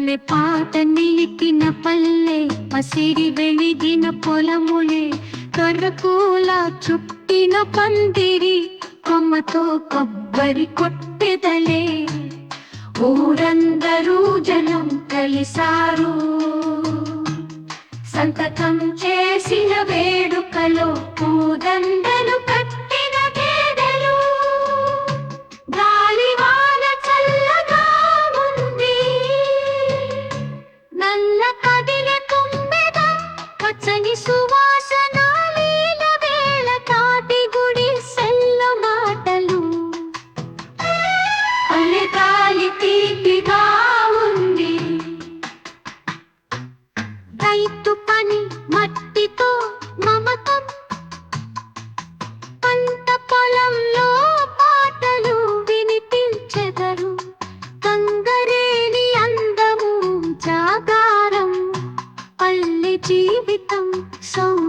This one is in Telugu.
పల్లె పాట నిలికిన పల్లె పసిరి వెలిగిన పొలములే. కర్రకూల చుట్టిన పందిరి కొమ్మతో కొబ్బరి కొట్టెదలే. ఊరందరూ జనం కలిసారు సంతకం చేసిన వేడుకలో కదిల తుమ్మెద పచ్చని సువాసన వేళ తాటి గుడి సెల్ల మాటలు. అల్లె గాలి తీపిగా ఉంది రైతు పని మట్టితో జీవితం సౌ